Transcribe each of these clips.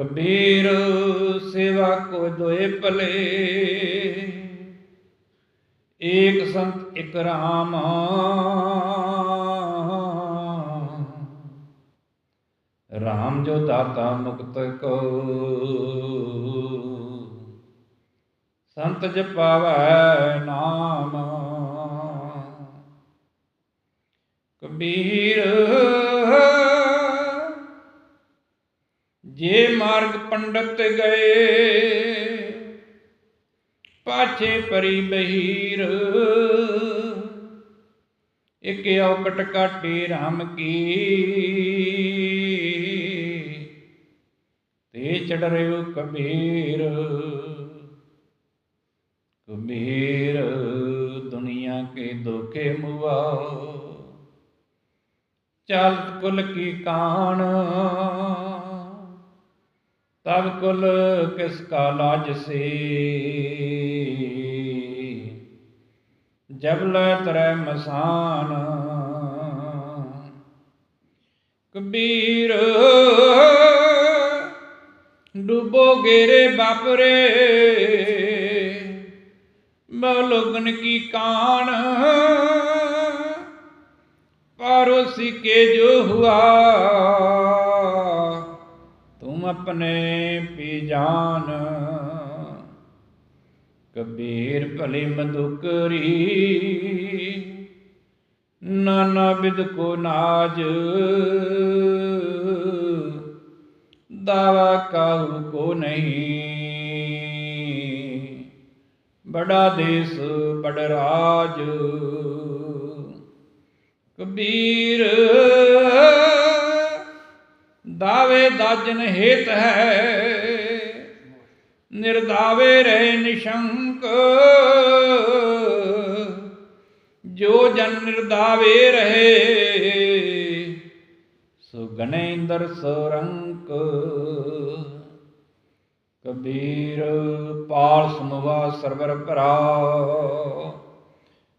ਕਬੀਰ ਸੇਵਾ ਕੋ ਦੋਏ ਭਲੇ। ਏਕ ਸੰਤ, ਇਕ ਰਾਮ। ਰਾਮ ਜੋ ਦਾਤਾ ਮੁਕਤ ਕੋ। ਸੰਤ ਜਪਾਵੈ ਨਾਮ। ਕਬੀਰ ਮਾਰਗ ਪੰਡਤ ਗਏ। ਪਾਛੇ ਪਰੀ ਬਹੀਰ ਇਕ ਔਕਟ ਕਾਟੇ RAM ਕੀ। ਤੇ ਚੜ ਰਿਓ ਕਬੀਰ। ਕਬੀਰ, ਦੁਨੀਆ ਕੇ ਧੋਖੇ ਮੁਆ। ਚਲ ਕੁਲ ਕੀ ਕਾਣ। ਤਬ ਕੁਲ ਕਿਸ ਕਾ ਲਾਜ ਸੇ। ਜਬ ਲੈ ਤਰੈ ਮਸਾਨ। ਕਬੀਰ, ਡੁੱਬੋ ਗੇਰੇ ਬਾਪਰੇ। ਮੌਲਗਨ ਕੀ ਕਾਣ। ਪਾਰੋਸੀ ਕੇ ਜੋ ਹੁਆ। ਆਪਣੇ ਪੀ ਜਾਨ। ਕਬੀਰ ਭਲੇ ਮਦੁਕਰੀ ਨਾਨਾ ਬਿਦ ਕੋ ਨਾਜ। ਦਾਵਾ ਕਾਹੂ ਕੋ ਨਹੀਂ, ਬੜਾ ਦੇਸ, ਬੜ ਰਾਜ। ਕਬੀਰ ਦਾਵੇ ਦਾਜਨ ਹੇਤ ਹੈ। ਨਿਰਦਾਵੇ ਰਹੇ ਨਿਸ਼ੰਕ। ਜੋ ਜਨ ਨਿਰਦਾਵੇ ਰਹੇ, ਸੋ ਗਣੇਂਦਰ ਸੋਰੰਕ। ਕਬੀਰ ਪਾਲ ਸਮਵਾ ਸਰਵਰ ਭਰਾ।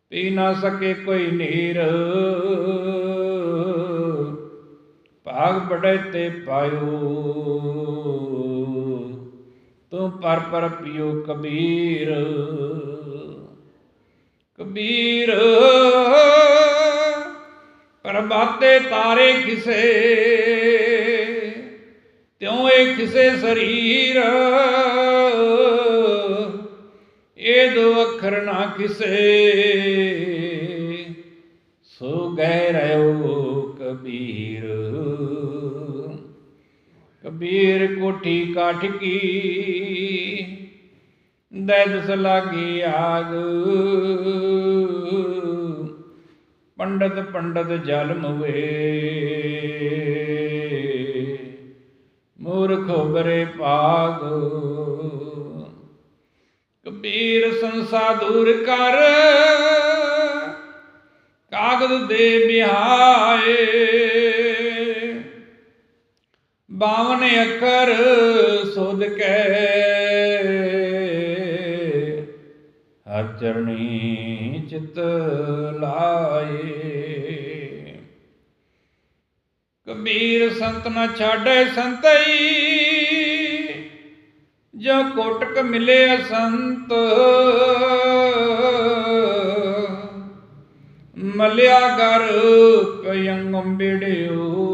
ਪੀ ਨਾ ਸਕੇ ਕੋਈ ਨੀਰ। ਭਾਗ ਬੜੇ ਤੇ ਪਾਇਓ। ਤੂੰ ਪਰ ਪਰ ਪਿਓ ਕਬੀਰ। ਕਬੀਰ ਪ੍ਰਭਾਤੇ ਤਾਰੇ ਕਿਸੇ ਤਿਉ ਇਹ ਕਿਸੇ ਸਰੀਰ। ਇਹ ਦੋ ਅੱਖਰ ਨਾ ਕਿਸੇ ਸੋ ਗਏ ਰਿਓ ਕਬੀਰ। ਕਬੀਰ ਕੋਠੀ ਕਾਠ ਕੀ ਦੈਦਸ ਲਾਗੀ ਆਗ। ਪੰਡਤ ਪੰਡਤ ਜਲ ਮੁਵੇ ਮੂਰਖ ਬਰੇ ਭਾਗ। ਕਬੀਰ ਸੰਸਾ ਦੂਰ ਕਰ। ਕਾਗਦ ਦੇ ਬਿਹਾਏ। ਬਾਵਨ ਅੱਖਰ ਸੁਧ ਕੇ। ਹਰ ਚਰਣੀ ਚਿਤ ਲਾਏ। ਕਬੀਰ ਸੰਤ ਨਾ ਛਾੜੈ ਸੰਤਈ। ਜੋ ਕੋਟਕ ਮਿਲੇ ਸੰਤ ਮਲਿਆ ਕਰ ਪਯੰਗਮ ਬਿੜਿਓ।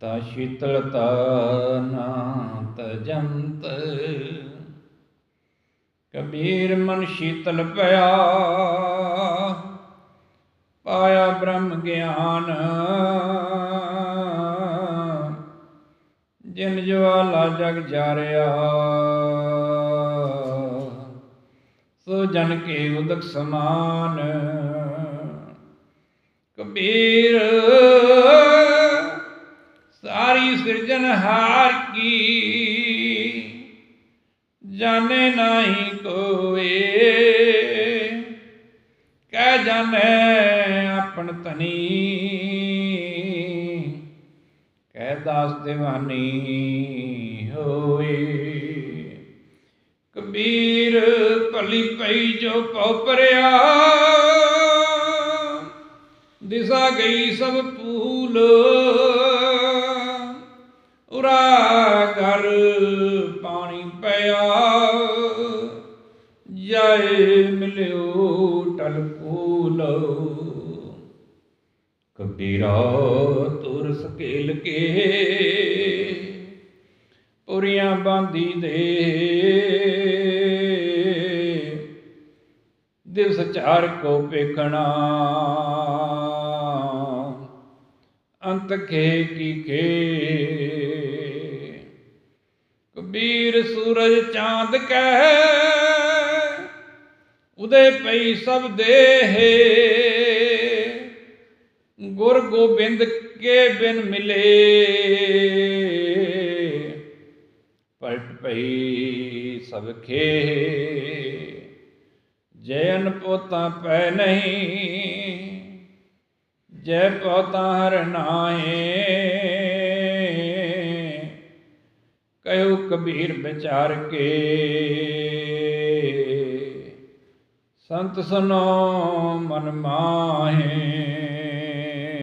ਤਾ ਸ਼ੀਤਲਤਾ ਨਾਤ ਜੰਤ। ਕਬੀਰ ਮਨ ਸ਼ੀਤਲ ਪਿਆ। ਪਾਇਆ ਬ੍ਰਹਮ ਗਿਆਨ। ਜਿਨ ਜਵਾਲਾ ਜਗ ਜਾਰਿਆ। ਸੋ ਜਨ ਕੇ ਉਦਕ ਸਮਾਨ। ਕਬੀਰ, ਸਾਰੀ ਸਿਰਜਨ ਹਾਰ ਕੀ? ਜਾਣੇ ਨਹੀਂ ਕੋਏ। ਕਹਿ ਜਾਣੇ ਆਪਣ ਤਨੀ ਕਹਿ ਦਾਸ ਦੀਵਾਨੀ ਹੋਏ। ਕਬੀਰ ਭਲੀ ਪਈ ਜੋ ਪਉ ਪਰਿਆ। ਦਿਸਾ ਗਈ ਸਭ ਪੂਲ ਉਰਾ ਘਰ ਪਾਣੀ ਪਿਆ। ਜਾਏ ਮਿਲਿਓ ਟਲ ਕੂਲ ਕਬੀਰਾ ਤੁਰ ਸਕੇਲ ਕੇ। ਪੁਰੀਆਂ ਬਾਂਦੀ ਦੇ। ਦਿਵਸ ਚਾਰ ਕੋ ਵੇਖਣਾ। ਅੰਤ ਖੇ ਕੀ ਖੇ। ਕਬੀਰ ਸੂਰਜ ਚਾਂਦ ਕਹਿ ਉਦੇ ਪਈ ਸਭ ਦੇਹੇ। ਗੁਰ ਗੋਬਿੰਦ ਕੇ ਬਿਨ ਮਿਲੇ। ਪਲਟ ਪਈ ਸਭ ਖੇ। ਜੈਨ ਪੋਤਾ ਪੈ ਨਹੀਂ, ਜੈ ਪੋਤਾ ਹਰ ਨਾਏ ਕਹਿਓ ਕਬੀਰ ਵਿਚਾਰ ਕੇ। ਸੰਤ ਸੁਨੋ ਮਨ ਮਾਹੇ।